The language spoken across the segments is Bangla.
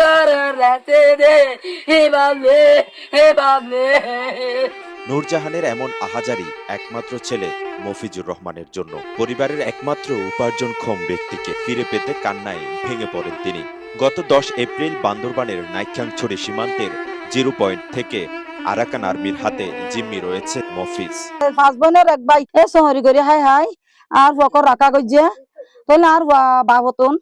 গর রাতে দে হে বাবলে হে বাবলে নূরজাহানের এমন আহাজারি একমাত্র ছেলে মফিজুর রহমানের জন্য। পরিবারের একমাত্র উপার্জনক্ষম ব্যক্তিকে ফিরে পেতে কান্নায় ভেঙে পড়েন তিনি। গত দশ এপ্রিল বান্দরবানের নাইখ্যাংছড়ি সীমান্তের জিরো পয়েন্ট থেকে আরাকান আর্মির হাতে জিম্মি রয়েছে মফিজ। পাঁচ বোনের এক ভাই এ শহরি করে হাই হাই আর বকর রাখা গজ্জে তাহলে আর বাবতন।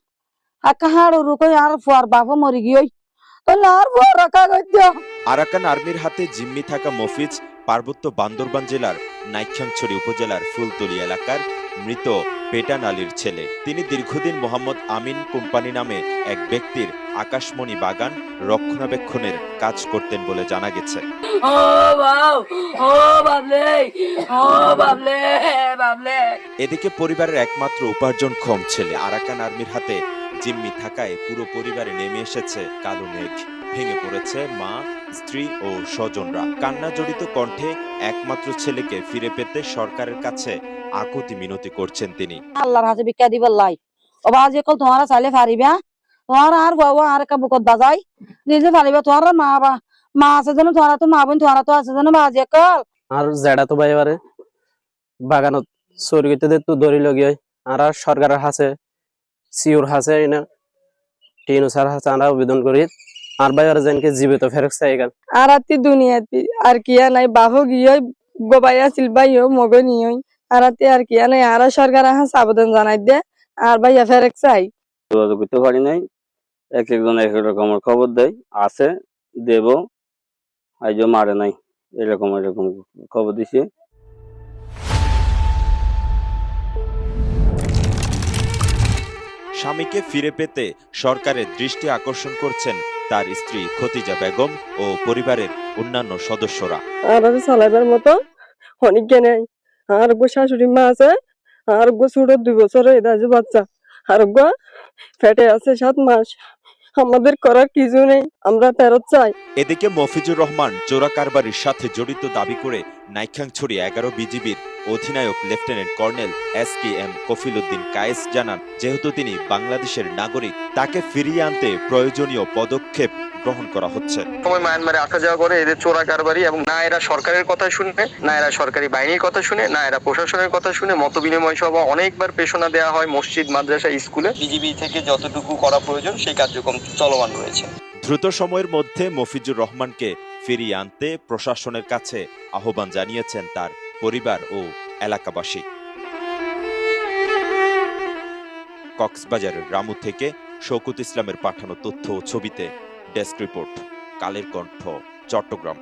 আরাকান আর্মির হাতে জিম্মি থাকা মফিজ পার্বত্য বান্দরবান জেলার নাইখ্যাংছড়ি উপজেলার ফুলতলি এলাকার মৃত পেটান আলীর ছেলে। তিনি দীর্ঘদিন মোহাম্মদ আমিন কোম্পানি নামে এক ব্যক্তির আকাশমণি বাগান রক্ষণাবেক্ষণের কাজ করতেন বলে জানা গেছে। এদিকে পরিবারের একমাত্র উপার্জনক্ষম ছেলে আরাকান আর্মির হাতে জিম্মি থাকায় পুরো পরিবারে নেমে এসেছে কালো মেঘ। ভেঙে পড়েছে মা স্ত্রী ও স্বজনরা। কান্না জড়িত কণ্ঠে একমাত্র ছেলেকে ফিরে পেতে সরকারের কাছে আকুতি মিনতি করছেন তিনি। আল্লাহর হাতে ভিক্ষা দিবার লাই। ও বাজে কল তোমারা চাইলে পারিবা তোমার আর বাবা আর একটা বুকত বাজাই নিজে পারিবা তোমার মা বা মা আছে যেন তোমার তো মা বোন তোমার তো আছে যেন বাজে কল। আর জেডা তো বাইবারে বাগানত চুরি করতে তো দড়ি লগিয়ে আর আর সরকারের হাসে সিওর হাসে এনে টিনু স্যার হাসে আমরা আবেদন করি। আর বাইবারে যেনকে জীবিত ফেরক চাই গেল আর আতি দুনিয়াতে আর কিয়া নাই বাহু গিয়ে গোবাই আছিল বাইও মগো নিয়ই। আর আতি আর কিয়া নাই আর সরকার হাস আবেদন জানাই দে আর ভাইয়া ফেরেক চাই। যোগাযোগ করতে পারি নাই। এক একজন এক এক রকমের খবর দেয় আছে দেব আইজ মারে নাই। এরকম এরকম খবর দিছে। স্বামীকে ফিরে পেতে সরকারের দৃষ্টি আকর্ষণ করছেন তার স্ত্রী খতিজা বেগম ও পরিবারের অন্যান্য সদস্যরা। আর চালাইবার মতো অনেক জ্ঞান। আর গো শাশুড়ি মা আছে আর গো ছোট দুই বছর এটা বাচ্চা আর গো ফেটে আছে সাত মাস। আমাদের করার কিছু নেই আমরা ফেরত চাই। এদিকে মফিজুর রহমান চোরা কারবারির সাথে জড়িত দাবি করে নাইখ্যাংছড়ি এগারো বিজিবির অধিনায়ক lieutenant colonel S K M Kafil Uddin Kayes জানান যেহেতু তিনি বাংলাদেশের নাগরিক তাকে ফিরিয়ে আনতে প্রয়োজনীয় পদক্ষেপ গ্রহণ করা হচ্ছে। সময় মায়ানমারে আসা যাওয়া করে এদের চোরা কারবারি এবং না এরা সরকারের কথা শুনবে না এরা সরকারি বাহিনীর কথা শুনে না এরা প্রশাসনের কথা শুনে মত বিনিময় সভা অনেকবার পেশনা দেওয়া হয় মসজিদ মাদ্রাসা স্কুলে। বিজিবি থেকে যতটুকু করা প্রয়োজন সেই কার্যক্রম চলমান রয়েছে। দ্রুত সময়ের মধ্যে মফিজুর রহমানকে ফিরিয়ে আনতে প্রশাসনের কাছে আহ্বান জানিয়েছেন তার পরিবার ও এলাকাবাসী। কক্সবাজারের রামু থেকে শৌকুত ইসলামের পাঠানো তথ্য ও ছবিতে ডেস্ক রিপোর্ট, কালের কণ্ঠ, চট্টগ্রাম।